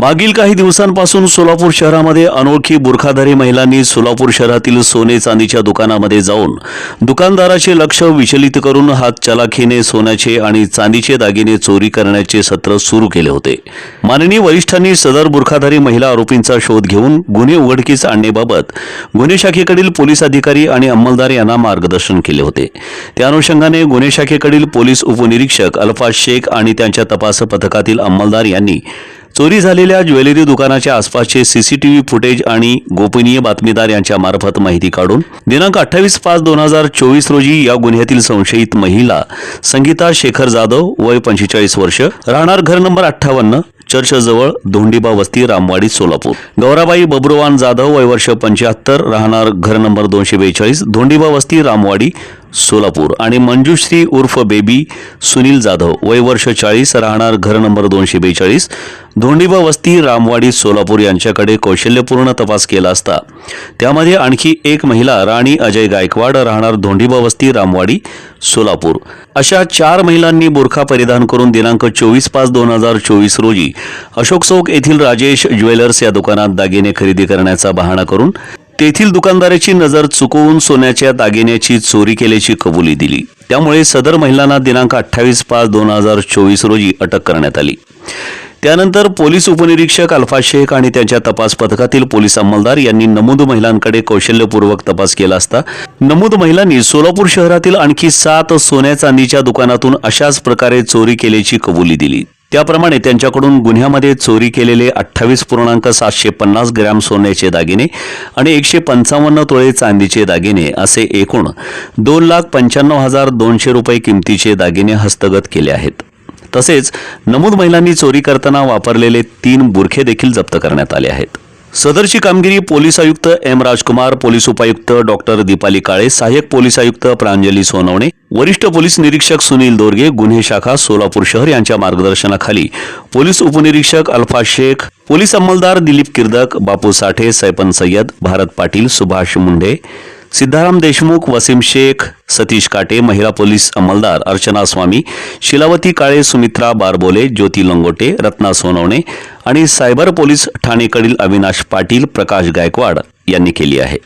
मागील काही दिवसांपासून सोलापूर शहरामध्ये अनोळखी बुरखाधारी महिलांनी सोलापूर शहरातील सोने चांदीच्या दुकानामध्ये जाऊन दुकानदाराचे लक्ष विचलित करून हात चलाखीने सोन्याचे आणि चांदीचे दागिने चोरी करण्याचे सत्र सुरू केले होते. माननीय वरिष्ठांनी सदर बुरखाधारी महिला आरोपींचा शोध घेऊन गुन्हे उघडकीस आणण्याबाबत गुन्हे शाखेकडील पोलीस अधिकारी आणि अंमलदार यांना मार्गदर्शन केले होते. त्या अनुषंगाने गुन्हे शाखेकडील पोलीस उपनिरीक्षक अल्फा शेख आणि त्यांच्या तपास पथकातील अंमलदार यांनी चोरी झालेल्या ज्वेलरी दुकानाच्या आसपासचे सीसीटीव्ही फुटेज आणि गोपनीय बातमीदार यांच्या मार्फत माहिती काढून दिनांक अठ्ठावीस पाच दोन हजार चोवीस रोजी या गुन्ह्यातील संशयित महिला संगीता शेखर जाधव वय पंचेचाळीस वर्ष राहणार घर नंबर अठ्ठावन्न चर्चजवळ धोंडीबा वस्ती रामवाडी सोलापूर. गौराबाई बब्रुवान जाधव वय वर्ष पंच्याहत्तर राहणार घर नंबर दोनशे बेचाळीस धोंडीबा वस्ती रामवाडी सोलापूर आणि मंजुश्री उर्फ बेबी सुनील जाधव वय वर्ष चाळीस राहणार घर नंबर दोनशे बेचाळीस धोंडीबा वस्ती रामवाडी सोलापूर यांच्याकडे कौशल्यपूर्ण तपास केला असता. त्यामध्ये आणखी एक महिला राणी अजय गायकवाड राहणार धोंडीबा वस्ती रामवाडी सोलापूर. अशा चार महिलांनी बुरखा परिधान करून दिनांक चोवीस पाच दोन हजार चोवीस रोजी अशोक चौक येथील राजेश ज्वेलर्स या दुकानात दागिने खरेदी करण्याचा बहाणा करून तेथील दुकानदाराची नजर चुकवून सोन्याच्या दागिन्याची चोरी केल्याची कबुली दिली. त्यामुळे सदर महिलांना दिनांक अठ्ठावीस पाच दोन हजार चोवीस रोजी अटक करण्यात आली. त्यानंतर पोलीस उपनिरीक्षक अल्फा शेख आणि त्यांच्या तपास पथकातील पोलीस अंमलदार यांनी नमूद महिलांकडे कौशल्यपूर्वक तपास केला असता नमूद महिलांनी सोलापूर शहरातील आणखी सात सोन्या चांदीच्या दुकानातून अशाच प्रकारे चोरी केल्याची कबुली दिली. त्याप्रमाणे त्यांच्याकडून गुन्ह्यामध्ये चोरी केलेले अठ्ठावीस पूर्णांक सातशे पन्नास ग्रॅम सोन्याचे दागिने आणि एकशे पंचावन्न तोळे चांदीचे दागिने असे एकूण दोन लाख पंच्याण्णव हजार दोनशे रुपये किमतीचे दागिने हस्तगत केले आहेत. तसेच नमूद महिलांनी चोरी करताना वापरलेले तीन बुरखे देखील जप्त करण्यात आले आहेत. सदरची कामगिरी पोलीस आयुक्त एम राजकुमार पोलीस उपायुक्त डॉक्टर दीपाली काळे सहाय्यक पोलीस आयुक्त प्रांजली सोनवणे वरिष्ठ पोलीस निरीक्षक सुनील दोरगे गुन्हे शाखा सोलापूर शहर यांच्या मार्गदर्शनाखाली. पोलीस उपनिरीक्षक अल्फा शेख पोलीस अंमलदार दिलीप किर्दक बापू साठे सैपन सय्यद भारत पाटील सुभाष मुंडे सिद्धाराम देशमुख वसीम शेख सतीश काटे महिला पोलीस अंमलदार अर्चना स्वामी शिलावती काळे सुमित्रा बारबोले ज्योती लंगोटे रत्ना सोनवणे आणि सायबर पोलीस ठाणेकडील अविनाश पाटील प्रकाश गायकवाड यांनी केली आहे.